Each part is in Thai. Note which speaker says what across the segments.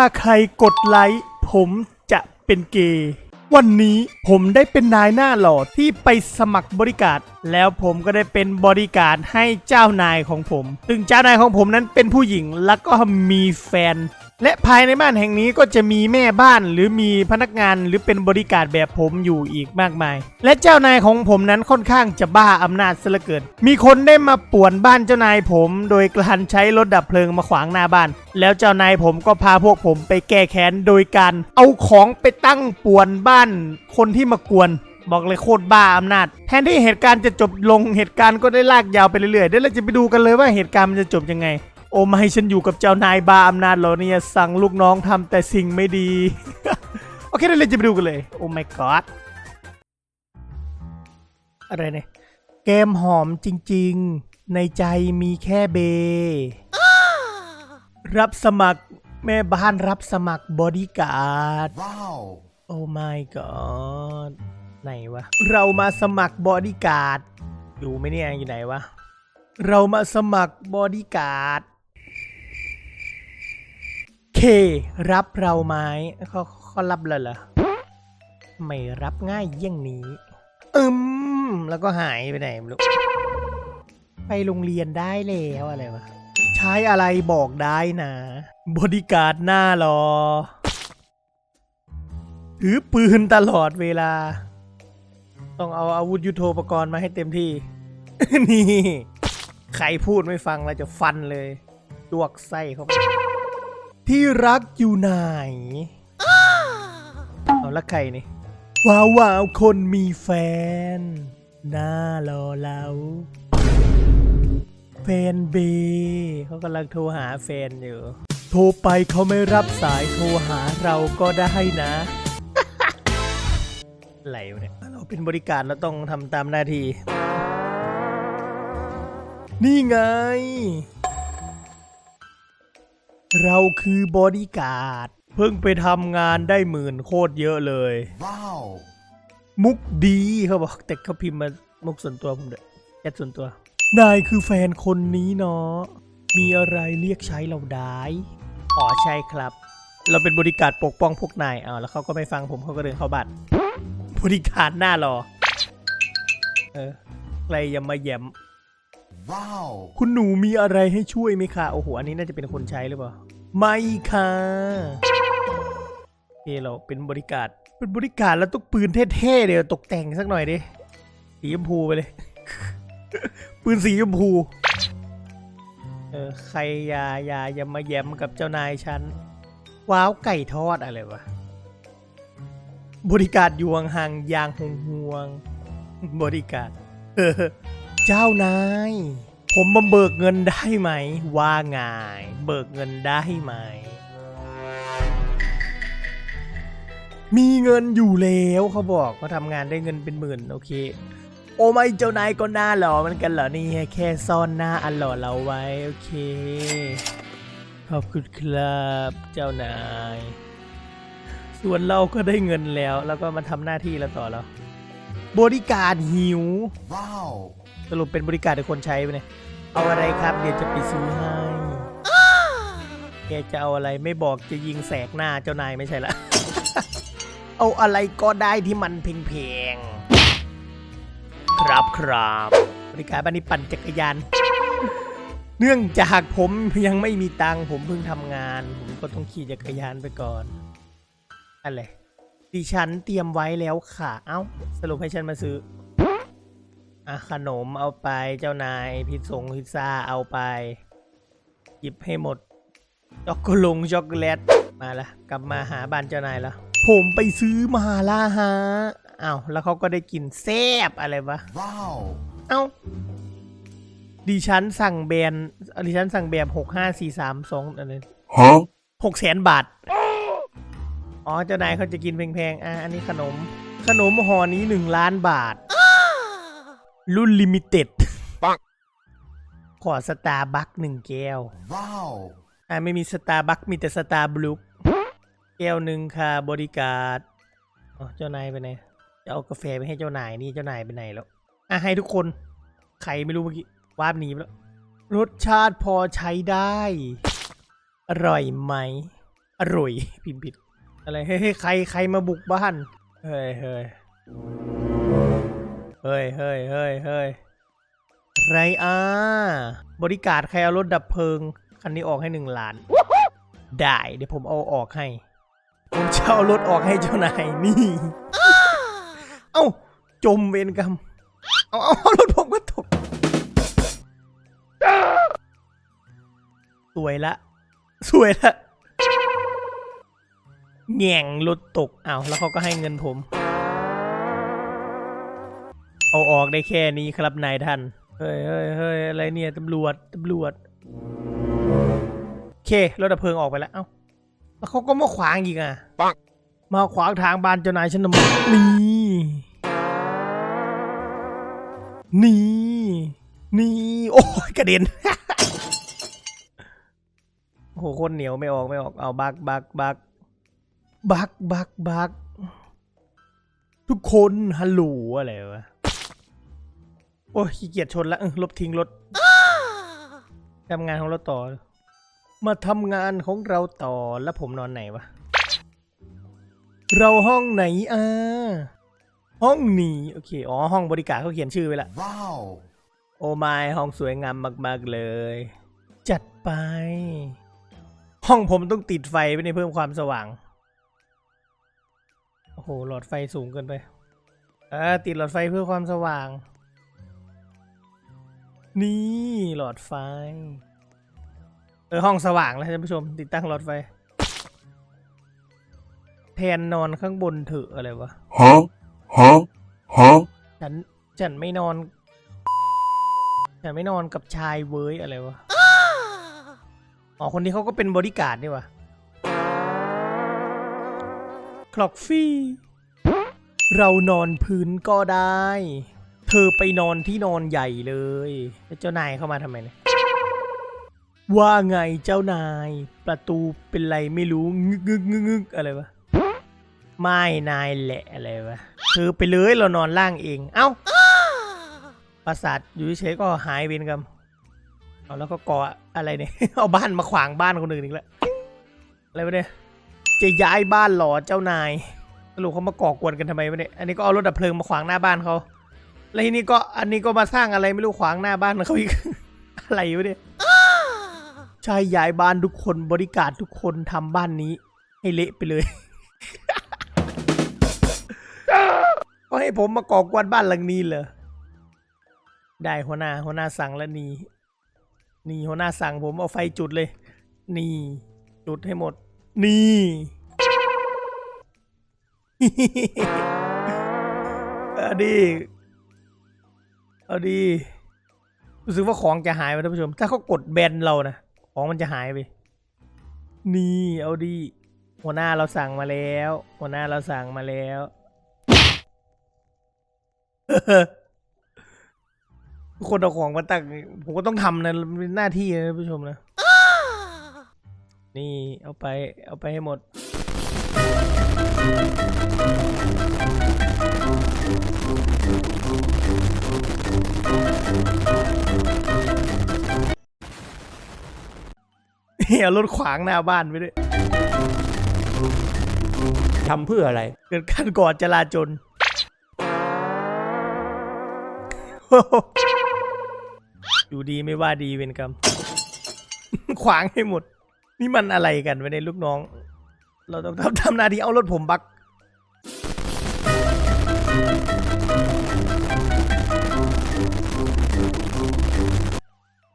Speaker 1: ถ้าใครกดไลค์ผมจะเป็นเกย์วันนี้ผมได้เป็นนายหน้าหล่อที่ไปสมัครบริการแล้วผมก็ได้เป็นบริการให้เจ้านายของผม ซึ่งเจ้านายของผมนั้นเป็นผู้หญิงแล้วก็มีแฟน และภายในบ้านแห่งนี้ก็จะมีแม่บ้านหรือมีพนักงานหรือเป็นบริการแบบผมอยู่อีกมากมาย และเจ้านายของผมนั้นค่อนข้างจะบ้าอำนาจเสียเหลือเกิน มีคนได้มาป่วนบ้านเจ้านายผม โดยการใช้รถดับเพลิงมาขวางหน้าบ้าน แล้วเจ้านายผมก็พาพวกผมไปแก้แค้นโดยการเอาของไปตั้งป่วนบ้านคนที่มากวนบอกเลยโคตรบ้าอำนาจ แทนที่เหตุการณ์จะจบลงเหตุการณ์ก็ได้ลากยาวไปเรื่อยๆเดี๋ยวเราจะไปดูกันเลยว่าเหตุการณ์มันจะจบยังไง โอ้ไม่ฉันอยู่กับเจ้านายบาอำนาจเหรอเนี่ยสั่งลูกน้องทำแต่สิ่งไม่ดี โอเคเดี๋ยวเราจะไปดูกันเลย โอ้ my god อะไรเนี่ย เกมหอมจริงๆ ในใจมีแค่เบ รับสมัครแม่บ้านรับสมัครบอดี้การ์ด
Speaker 2: Wow.
Speaker 1: โอ้ my god ไหนวะ เรามาสมัครบอดี้การ์ด อยู่ไหมเนี่ย อยู่ไหนวะ เรามาสมัครบอดี้การ์ด เครับเราไหมเขาเขารับเลยเหรอไม่รับง่ายเยี่ยงนี้ อืม แล้วก็หายไปไหนไม่รู้ไปโรงเรียนได้แล้วอะไรวะ ใช้อะไรบอกได้นะบอดี้การ์ดหน้ารอถือปืนตลอดเวลา ต้องเอาอาวุธยุโทโธปกรณ์มาให้เต็มที่ นี่ ใครพูดไม่ฟังเราจะฟันเลยลวกไส้เข้าไป ที่รักอยู่ไหนเอาละใครนี่ว้าวว้าวคนมีแฟน หน้ารอเราแฟนเบเขากำลังโทรหาแฟนอยู่ โทรไปเขาไม่รับสายโทรหาเราก็ได้นะอะไรวะเนี่ยเราเป็นบริการเราต้องทำตามหน้าที่ นี่ไง เราคือบอดี้การ์ดเพิ่งไปทำงานได้หมื่นโคตรเยอะเลย
Speaker 2: Wow.
Speaker 1: มุกดีเขาบอกแต่เขาพิมพ์มามุกส่วนตัวผมเด้อแอดส่วนตัว นายคือแฟนคนนี้เนาะมีอะไรเรียกใช้เราได้อ๋อใช่ครับ เราเป็นบริการปกป้องพวกนายเอาแล้วเขาก็ไม่ฟังผมเขาก็เดินเข้าบ้านบริการหน้ารอ เออใครอย่ามาแย้ม
Speaker 2: Wow.
Speaker 1: คุณหนูมีอะไรให้ช่วยไหมคะ โอ้โห อันนี้น่าจะเป็นคนใช้หรือเปล่า ไม่ค่ะโอเคเราเป็นบริการเป็นบริการแล้วต้องปืนเท่ๆเดี๋ยวตกแต่งสักหน่อยดิ สีชมพูไปเลย ปืนสีชมพู เออ ใครอย่าอย่าอย่ามาแย้มกับเจ้านายฉัน ว้าวไก่ทอดอะไรวะ บริการยู่ห่างยางห่วง บริการ เออ เจ้านาย ผมมาเบิกเงินได้ไหม ว่าไงเบิกเงินได้ไหม มีเงินอยู่แล้วเขาบอกเขาทำงานได้เงินเป็นหมื่นโอเค โอ้ไม่เจ้านายก็หน้าหล่อมันกันเหรอนี่แค่ซ่อนหน้าอันหล่อเราไว้โอเค ขอบคุณครับเจ้านาย ส่วนเราก็ได้เงินแล้ว แล้วก็มาทำหน้าที่แล้วต่อแล้ว บริการหิว
Speaker 2: Wow.
Speaker 1: สรุปเป็นบริการหรือคนใช้ไปเนี่ย เอาอะไรครับ เดี๋ยวจะไปซื้อให้ แกจะเอาอะไรไม่บอกจะยิงแสกหน้าเจ้านายไม่ใช่ละ เอาอะไรก็ได้ที่มันเพลงๆครับครับ บริการบ้านนี้ปั่นจักรยาน เนื่องจากผมยังไม่มีตังค์ผมเพิ่งทำงาน ผมก็ต้องขี่จักรยานไปก่อนอะไร ดิฉันเตรียมไว้แล้วค่ะ เอ้า สรุปให้ฉันมาซื้ออะขนมเอาไปเจ้านายพิซซงพิซซ่าเอาไป หยิบให้หมดช็อกโกลงช็อกโกแลตมาละกลับมาหาบ้านเจ้านายแล้วผมไปซื้อมาล่าฮะอ้าวแล้วเขาก็ได้กินแซบอะไรวะ
Speaker 2: Wow.
Speaker 1: เอ้าดิฉันสั่งแบรนด์ดิฉันสั่งแบบหกห้าสี่สามสองอะไร
Speaker 2: Huh?
Speaker 1: หกแสนบาท อ๋อ เจ้านายเขาจะกินแพงๆ อะ อันนี้ขนม ขนมห่อนี้หนึ่งล้านบาท รุ่นลิมิเต็ด
Speaker 2: ปัง
Speaker 1: ขอสตาร์บัคหนึ่งแก้ว
Speaker 2: Wow.
Speaker 1: อะ ไม่มีสตาร์บัคมีแต่สตาร์บลูแก้วหนึ่งค่ะบริการอ๋อ เจ้านายไปไหน จะเอากาแฟไปให้เจ้านายนี่เจ้านายไปไหนแล้ว อะ ให้ทุกคน ใครไม่รู้เมื่อกี้วาบหนีไปแล้ว รสชาติพอใช้ได้ อร่อยไหม อร่อยพิมพ์ผิด อะไรเฮ้ยใครใครมาบุกบ้าน เฮ้ยเฮ้ยเฮ้ยเฮ้ยเฮ้ยเฮ้ยไรอะบริการใครเอารถดับเพลิง คันนี้ออกให้หนึ่งล้าน ได้เดี๋ยวผมเอาออกให้ ผมจะเอารถออกให้เจ้านายนี่ เอ้า จมเวรกรรม เอาเอารถผมก็ตกสวยละ สวยละ แง่งรถตกอ้าวแล้วเขาก็ให้เงินผม เอาออกได้แค่นี้ครับนายท่าน เฮ้ยเฮ้ยเฮ้ยอะไรเนี่ยตำรวจตำรวจโอเครถดับเพลิงออกไปแล้ว เอ้าแล้วเขาก็มาขวางอีกอะ
Speaker 2: ปัง
Speaker 1: มาขวางทางบ้านเจ้านายฉันทำไมนี่นี่นี่โอ้ยกระเด็นโอ้โหคนเหนียวไม่ออกไม่ออกเอาบักบักบัก บักบักบักทุกคนฮัลโหลอะไรวะ โอ้ยขี้เกียจชนละเออลบทิ้งรถทำงานของเราต่อ มาทำงานของเราต่อแล้วผมนอนไหนวะ เราห้องไหนอะห้องนี้โอเค อ๋อ ห้องบริการเขาเขียนชื่อไว้ละ
Speaker 2: Wow.
Speaker 1: โอ้ไม่ห้องสวยงามมาก ๆ เลย จัดไป ห้องผมต้องติดไฟไปในเพิ่มความสว่างโอ้โหหลอดไฟสูงเกินไปเออติดหลอดไฟเพื่อความสว่าง นี่หลอดไฟ เออห้องสว่างแล้วท่านผู้ชม ติดตั้งหลอดไฟ แทนนอนข้างบนเถอะอะไรวะ
Speaker 2: Huh? Huh? Huh?
Speaker 1: ฉันฉันไม่นอน ฉันไม่นอนกับชายเว้ยอะไรวะอ๋อคนนี้เขาก็เป็นบริการดนี่วะ ลอกฟี่ เรานอนพื้นก็ได้ เธอไปนอนที่นอนใหญ่เลย แล้วเจ้านายเข้ามาทำไมเนี่ย ว่าไงเจ้านาย ประตูเป็นไรไม่รู้ งึกงึกงึกงึกอะไรวะ ไม่นายแหละอะไรวะ เธอไปเลยเรานอนล่างเอง เอ้า ปราสาทอยู่เฉยก็หายเวรกรรมเอาแล้วก็ก่ออะไรเนี่ย เอาบ้านมาขวางบ้านคนอื่นอีกแล้ว อะไรวะเนี่ย จะย้ายบ้านหรอเจ้านายสรุปเขามาก่อกวนกันทำไมวะเนี่ยอันนี้ก็เอารถดับเพลิงมาขวางหน้าบ้านเขาแล้วทีนี้ก็อันนี้ก็มาสร้างอะไรไม่รู้ขวางหน้าบ้านเขาอีกอะไรวะเนี่ยใช่ย้ายบ้านทุกคนบริการทุกคนทำบ้านนี้ ให้เละไปเลยก็ให้ผมมาก่อกวนบ้านหลังนี้เหรอได้หัวหน้าหัวหน้าสั่งแล้วนี่นี่หัวหน้าสั่งผมเอาไฟจุดเลย นี่ จุดให้หมด นี่ เอาดีเอาดีรู้สึกว่าของจะหายไปท่านผู้ชม ถ้าเขากดแบนเรานะของมันจะหายไป นี่เอาดี หัวหน้าเราสั่งมาแล้ว หัวหน้าเราสั่งมาแล้วคนเอาของมาตั้งผมก็ต้องทำนะเป็นหน้าที่นะท่านผู้ชมนะ นี่เอาไปเอาไปให้หมดนี่เอารถขวางหน้าบ้านไปด้วย
Speaker 3: ทำเพื่ออะไร
Speaker 1: เกิดการก่อจราจนอยู่ดีไม่ว่าดีเป็นกรรม ขวางให้หมด นี่มันอะไรกันไว้ในยลูกน้อง เราต้องทำทำหน้าที่เอารถผมบัก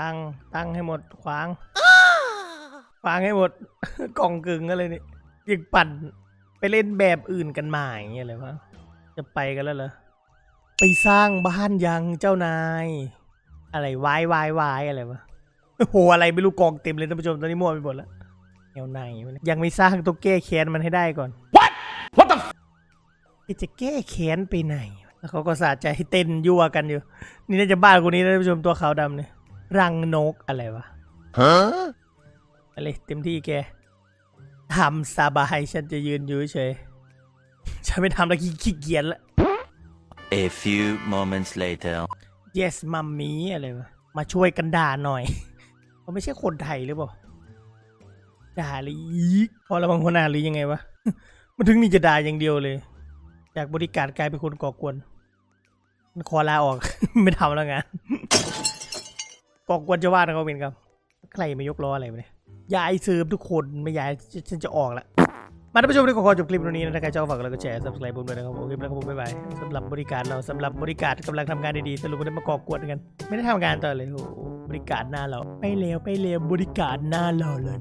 Speaker 1: ตั้งตั้งให้หมดขวางขวางให้หมด กล่องกึ่งอะไรนี่ยังปั่นไปเล่นแบบอื่นกันมาอย่างเงี้ยเลยวะจะไปกันแล้วเหรอไปสร้างบ้านยังเจ้านาย อะไรวายวายวายอะไรวะ โอ้โหอะไรไม่รู้กองเต็มเลยท่านผู้ชมตอนนี้มั่วไปหมดแล้วแนวไหนวะเนี่ยยังไม่สร้างต้องแก้แค้นมันให้ได้ก่อน What What the จะแก้แค้นไปไหนวะแล้วเขาก็สาใจเต้นยั่วกันอยู่ นี่น่าจะบ้านคนนี้นะท่านผู้ชมตัวขาวดำเนี่ยรังนกอะไรวะ
Speaker 2: Huh?
Speaker 1: อะไรเต็มที่แกทำสบายฉันจะยืนอยู่เฉยๆฉันไม่ทำแล้วขี้ขี้เกียจละ
Speaker 4: A few moments later.
Speaker 1: yes มัมมี่อะไรวะมาช่วยกันด่าหน่อย เขาไม่ใช่คนไทยหรือเปล่าด่าเลยอีกพอระวังหัวหน้าหรือยังไงวะ มันถึงนี่จะด่าอย่างเดียวเลย จากบริการกลายเป็นคนก่อกวน มันขอลาออก ไม่ทำแล้วงานก่อกวนจะว่าเขาเป็นครับ ใครมายกล้ออะไรไปเนี่ยยายเซิร์ฟทุกคนไม่ยายฉันจะออกละ มาท่านผู้ชมที่ขอขอจบคลิปตรงนี้นะครับชอบฝากแล้วก็แชร์ subscribe ผมด้วยนะครับโอเคแล้วครับผมบ๊ายบายสำหรับบริการเราสำหรับบริการกำลังทำงานดีๆสรุปว่าได้มาก่อกวนกัน ไม่ได้ทำงานต่อเลยโอ้บริการหน้าเราไปเร็วไปเร็วบริการหน้าเราเลย